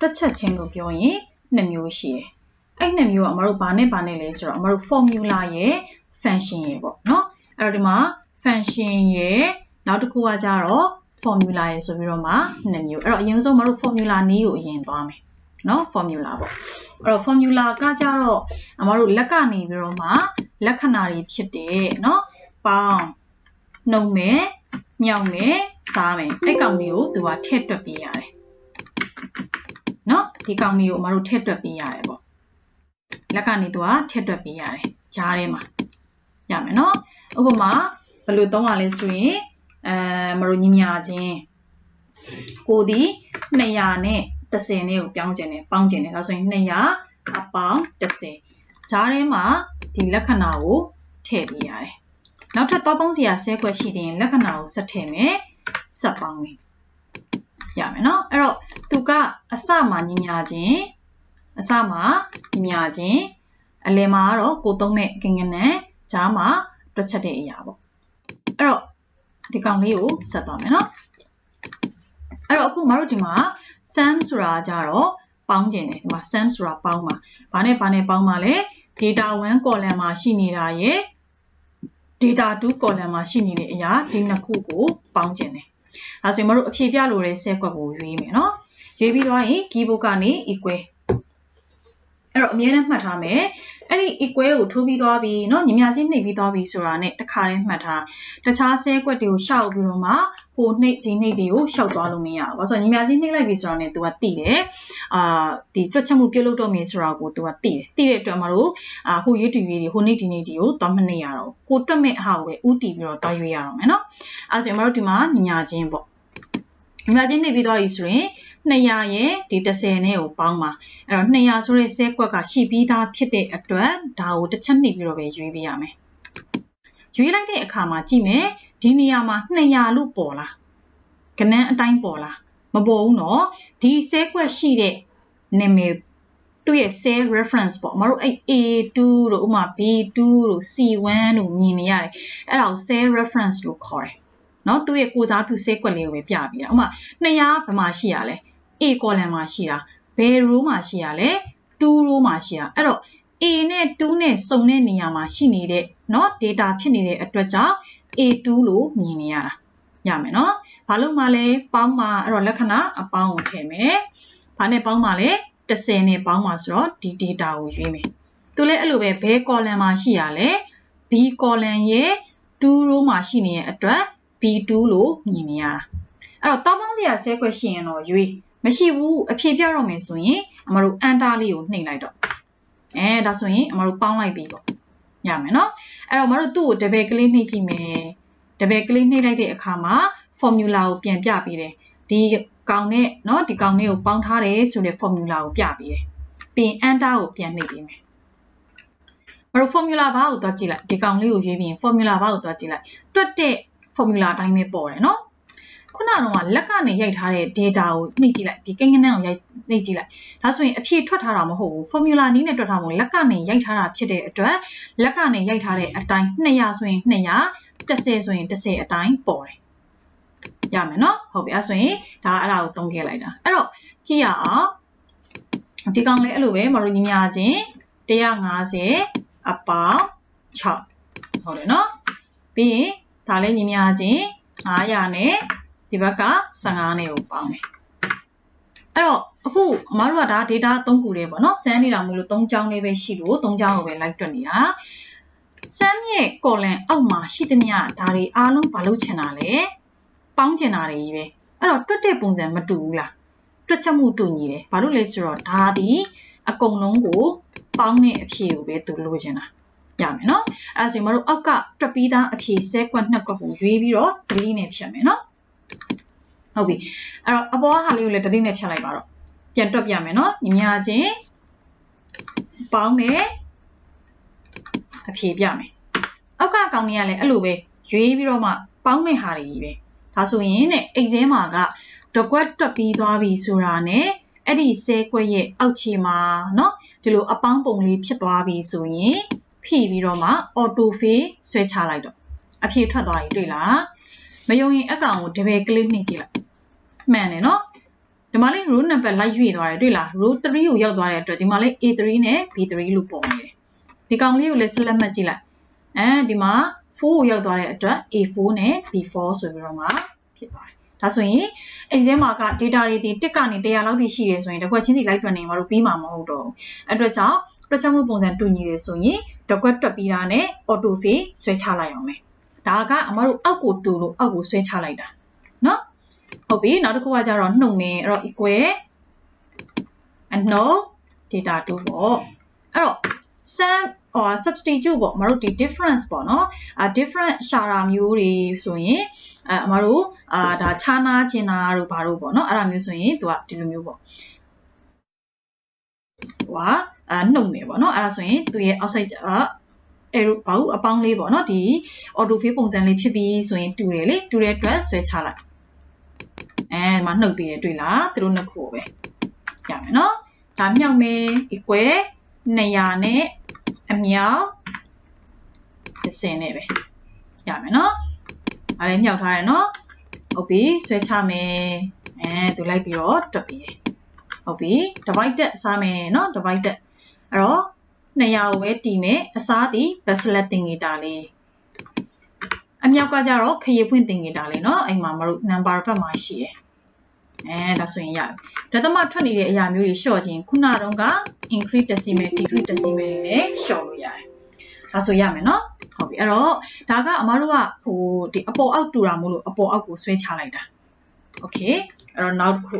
တွက်ချက်ခြင်းလို့ပြောရင်နှစ်မျိုးရှိတယ်အဲ့နှစ်မျိုးကအမတို့ဘာနဲ့ဘာနဲ့လဲဆိုတော့အမတို့ formula ရဲ့ function ရဲ့ပေါ့နော်အဲ့တော့ဒီမှာ function ရဲ့နောက်တစ်ခုကကြတော့ formula ရဲ့ဆိုပြီးတော့မှနှစ်မျိုးအဲ့တော့အရင်ဆုံးမတို့ formula နည်းကိုအရင်သွားမယ်နော် formula ပေါ့အဲ့တော့ formula ကကြတော့အမတို့လက်ကနေပြီးတော့မှလက္ခဏာတွေဖြစ်တယ်နော်ပေါင်းနှုံမယ်မြောက်မယ်စားမယ်အဲ့ကောင်လေးကိုသူကထည့်တွက်ပေးရတယ်နော် ဒီကောင်လေးကိုအမတို့ထည့်တွက်ပေးရတယ်ပေါ့လက်ကနေသူကထည့်တွက်ပေးရတယ်ဂျားထဲမှာရမယ်နော်ဥပမာဘယ်လိုသုံးရလဲဆိုရင်အဲမတို့ညီမြချင်းကိုဒီ200နဲ့30နဲ့ကိုပြောင်းကျင်တယ်ပေါင်းကျင်တယ်ဒါဆိုရင်200အပေါင်း30ဂျားထဲမှာဒီလက္ခဏာကိုထည့်ပေးရတယ်နောက်ထပ်တော့ပေါင်းစရာဆဲခွက်ရှိတဲ့လက္ခဏာကိုဆက်ထည့်မယ်ဆက်ပေါင်းမယ်ရ မယ်နော်အဲ့တော့သူကအစမှာညီညာချင်းအစမှာညီညာချင်းအလယ်မှာကတော့ကိုသုံးတဲ့ကင်ကနန်းဂျားမှာတွက်ချက်တဲ့အရာပေါ့အဲ့တော့ဒီကောင်လေးကိုဆက်သွားမယ်နော်အဲ့တော့အခုမတို့ဒီမှာ sum ဆိုတာကြတော့ပေါင်းကျင်တယ်ဒီမှာ sum ဆိုတာပေါင်းမှာဘာနဲ့ဘာနဲ့ပေါင်းမှာလဲ data 1 column မှာရှိနေတာရဲ့ data 2 column မှာရှိနေတဲ့အရာဒီနှစ်ခုကိုပေါင်းကျင်တယ် ဒါဆိုရင်မတို့အဖြေပြလိုတဲ့ set ကွက်ကိုရွေးမယ်နော်ရွေးပြီးတော့ရင် keyboard ကနေ equal အဲ့တော့အမြဲတမ်းမှတ်ထားမယ်အဲ့ဒီ equal ကိုထိုးပြီးသွားပြီเนาะညီမချင်းနှိပ်ပြီးသွားပြီဆိုတာနဲ့တခါတည်းမှတ်ထားတခြားဆဲကွက်တွေကိုရှောက်ပြီးတော့မှဟိုနှိပ်ဒီနှိပ်တွေကိုရှောက်သွားလို့မရဘူး။ဘာလို့ဆိုညီမချင်းနှိပ်လိုက်ပြီဆိုတာနဲ့ तू ကတိတယ်။အာဒီတွက်ချက်မှုပြုတ်လို့တော့မယ်ဆိုတာကို तू ကတိတယ်။တိတဲ့အတွက်မလို့အာဟိုရွေးတူရွေးတွေဟိုနှိပ်ဒီနှိပ်တွေကိုသွားမနှိပ်ရတော့ဘူး။ကိုတွက်မဲ့အဟာကိုပဲဥတီပြီးတော့သွားရွေးရတော့မယ်နော်။အဲဆိုရင်မတို့ဒီမှာညီညာချင်းပေါ့။ညီမချင်းနှိပ်ပြီးသွားပြီဆိုရင် 200ရဲ့ဒီ30နဲ့ကိုပေါင်းပါအဲ့တော့200ဆိုတဲ့ဆဲကွက်ကရှိပြီးသားဖြစ်တဲ့အတွက်ဒါကိုတစ်ချက်နှိပ်ပြီးတော့ပဲရွေးပေးရမယ်ရွေးလိုက်တဲ့အခါမှာကြည့်မယ်ဒီနေရာမှာ200လို့ပေါ်လာကနန်းအတိုင်းပေါ်လာမပေါ်ဘူးเนาะဒီဆဲကွက်ရှိတဲ့နာမည်သူ့ရဲ့ cell reference ပေါ့မတို့အဲ့ A2 တို့ဥမာ B2 တို့ C1 တို့မြင်နေရတယ်အဲ့ဒါကို cell reference လို့ခေါ်တယ်เนาะသူ့ရဲ့ကိုစားပြုဆဲကွက်လေးကိုပဲပြပေးတာဥမာ200ဘယ်မှာရှိရလဲ A column မှာရှိတာဘယ် row မှာရှိရလဲ2 row မှာရှိတာအဲ့တော့ A နဲ့2နဲ့စုံတဲ့နေရာမှာရှိနေတဲ့เนาะ data ဖြစ်နေတဲ့အတွက်ကြောင့် A2 လို့မြင်နေရတာရမယ်เนาะဘာလို့မှလဲပေါင်းမှာအဲ့တော့လက္ခဏာအပေါင်းကိုထည့်မယ်ဘာနဲ့ပေါင်းမှာလဲ30နဲ့ပေါင်းမှာဆိုတော့ဒီ data ကိုရွေးမယ်သူလည်းအဲ့လိုပဲဘယ် column မှာရှိရလဲ B column ရဲ့2 row မှာရှိနေတဲ့အတွက် B2 လို့မြင်နေရတာအဲ့တော့တောင်းပေါင်းစရာဆဲခွက်ရှိရင်တော့ရွေး မရှိဘူးအဖြေပြတော့မယ်ဆိုရင်အမတို့ enter လေးကိုနှိပ်လိုက်တော့အဲဒါဆိုရင်အမတို့ပေါင်းလိုက်ပြီပေါ့ရမယ်နော်အဲ့တော့အမတို့သူ့ကို double click နှိပ်ကြည့်မယ် double click နှိပ်လိုက်တဲ့အခါမှာ formula ကိုပြန်ပြပေးတယ်ဒီကောင်နဲ့เนาะဒီကောင်နဲ့ကိုပေါင်းထားတယ်ဆိုတဲ့ formula ကိုပြပေးတယ်ပြီးရင် enter ကိုပြန်နှိပ်ပေးမယ်မတို့ formula ဘာကိုသွားကြည့်လိုက်ဒီကောင်လေးကိုရွေးပြီးရင် formula ဘာကိုသွားကြည့်လိုက်တွက်တဲ့ formula အတိုင်းပဲပေါ်တယ်เนาะ ခုနကတော့လက်ကနေရိုက်ထားတဲ့ data ကိုနှိပ်ကြည့်လိုက်ဒီကိန်းကနန်းကိုရိုက်နှိပ်ကြည့်လိုက်ဒါဆိုရင်အဖြေထွက်ထားတာမဟုတ်ဘူး formula နည်းနဲ့တွက်ထားမို့လက်ကနေရိုက်ထားတာဖြစ်တဲ့အတွက်လက်ကနေရိုက်ထားတဲ့အတိုင်း200ဆိုရင်200 10ဆိုရင်10အတိုင်းပေါ်တယ်ရမယ်နော်ဟုတ်ပြီအဲ့ဆိုရင်ဒါအဲ့ဒါကိုသုံးခဲ့လိုက်တာအဲ့တော့ကြည့်ရအောင်ဒီကောင်လေးအဲ့လိုပဲမတို့ညီမချင်း150အပေါင်း6ဟုတ်တယ်နော်ပြီးရင်ဒါလေးညီမချင်း900နဲ့ ဒီဘက်က15နဲ့ကိုပေါင်းတယ်အဲ့တော့အခုအမားတို့ကဒါ data 3ခုလေးပေါ့နော်စမ်းနေတာမလို့3ချောင်းလေးပဲရှိလို့3ချောင်းကိုပဲလိုက်တွက်နေတာစမ်းရဲ့ column အောက်မှာရှိသမျှဒါတွေအားလုံးမလုပ်ချင်တာလေပေါင်းချင်တာတွေကြီးပဲအဲ့တော့တွက်တဲ့ပုံစံမတူဘူးလားတွက်ချက်မှုတူညီတယ်ဘာလို့လဲဆိုတော့ဒါဒီအကုန်လုံးကိုပေါင်းတဲ့အဖြေကိုပဲသူလိုချင်တာရမယ်နော်အဲဆိုရင်မတို့အောက်ကတွက်ပြီးသားအဖြေဆဲကွက်နှစ်ကွက်ကိုရွေးပြီးတော့ delete နဲ့ဖြတ်မယ်နော် ဟုတ်ပြီအဲ့တော့အပေါ်ဟာလေးကိုလည်း delete နဲ့ဖြတ်လိုက်ပါတော့ပြန်တွက်ပြမယ်နော်ညီမချင်းပေါင်းမယ်အဖြေပြမယ်အောက်ကကောင်တွေကလည်းအဲ့လိုပဲရွေးပြီးတော့မှပေါင်းမဲ့ဟာတွေကြီးပဲဒါဆိုရင်တဲ့ exam မှာကတကွက်တွက်ပြီးသွားပြီဆိုတာနဲ့အဲ့ဒီဆဲကွက်ရဲ့အောက်ခြေမှာเนาะဒီလိုအပေါင်းပုံလေးဖြစ်သွားပြီဆိုရင်ဖြည့်ပြီးတော့မှ auto fill ဆွဲချလိုက်တော့အဖြေထွက်သွားပြီတွေ့လားမယုံရင်အကောင်ကို double click နှိပ်ကြည့်လိုက် မှန်တယ်နော်ဒီမှာလေး row number လိုက်ရွေ့သွားတယ်တွေ့လား row 3ကိုရောက်သွားတဲ့အတွက်ဒီမှာလေး A3 နဲ့ B3 လို့ပုံနေတယ်ဒီကောင်လေးကိုလည်း select မှတ်ကြည့်လိုက်အဲဒီမှာ4ကိုရောက်သွားတဲ့အတွက် A4 နဲ့ B4 ဆိုပြီးတော့မှဖြစ်သွားတယ်ဒါဆိုရင်အိမ်ထဲမှာက data တွေဒီ1ကနေ100လောက်ထိရှိတယ်ဆိုရင်တစ်ခွက်ချင်းစီလိုက်တွက်နေမှာလို့ပြီးမှာမဟုတ်တော့ဘူးအတွက်ကြောင့်တွက်ချက်မှုပုံစံတူညီတယ်ဆိုရင်တစ်ခွက်တွက်ပြီးတာနဲ့ auto fill ဆွဲချလိုက်အောင်မယ်ဒါကအမတို့အောက်ကိုတူလို့အောက်ကိုဆွဲချလိုက်တာ ဟုတ်ပြီနောက်တစ်ခုကကြတော့နှုတ်မယ်အဲ့တော့ equal and no data 2ပေါ့အဲ့တော့ sum or substitute ပေါ့အမတို့ဒီ difference ပေါ့နော်အာ different ရှာတာမျိုးတွေဆိုရင်အဲအမတို့အာဒါခြားနာချင်တာတို့ဘာတို့ပေါ့နော်အဲ့ဒါမျိုးဆိုရင်သူကဒီလိုမျိုးပေါ့ဟွာအာနှုတ်မယ်ပေါ့နော်အဲ့ဒါဆိုရင်သူရဲ့ outside အာအဲလိုဘာလို့အပေါင်းလေးပေါ့နော်ဒီ auto fill ပုံစံလေးဖြစ်ပြီးဆိုရင်တူတယ်လေတူတဲ့အတွက်ဆွဲချလိုက် အဲဒီမှာနှုတ်ပြီးရတွေ့လားသူတို့နှစ်ခုပဲရမယ်နော်ဒါမြောက်မယ် equal 200နဲ့အမြောက်30နဲ့ပဲရမယ်နော်။အားလည်းမြောက်ထားတယ်နော်။ဟုတ်ပြီဆွဲချမယ်။အဲသူလိုက်ပြီးတော့တွက်ပြီးတယ်။ဟုတ်ပြီ divided စားမယ်နော် divided အဲ့တော့200ကိုပဲတီးမယ်အစားသည် baselet တင်နေတာလေး အမြောက်ကကြတော့ခရီးဖွင့်တင်နေတာလေးเนาะအိမ်မှာမတို့ number ဘက်မှာရှိတယ်အဲဒါဆိုရင်ရတယ်ဒသမထွက်နေတဲ့အရာမျိုးတွေရှော့ခြင်းခုနတုန်းက increase decimal decrease decimal တွေနဲ့ရှော့လို့ရတယ်ဒါဆိုရမယ်เนาะဟုတ်ပြီအဲ့တော့ဒါကအမတို့ကဟိုဒီအပေါ်အောက်တူတာမို့လို့အပေါ်အောက်ကိုဆွဲချလိုက်တာ okay အဲ့တော့နောက်တစ်ခု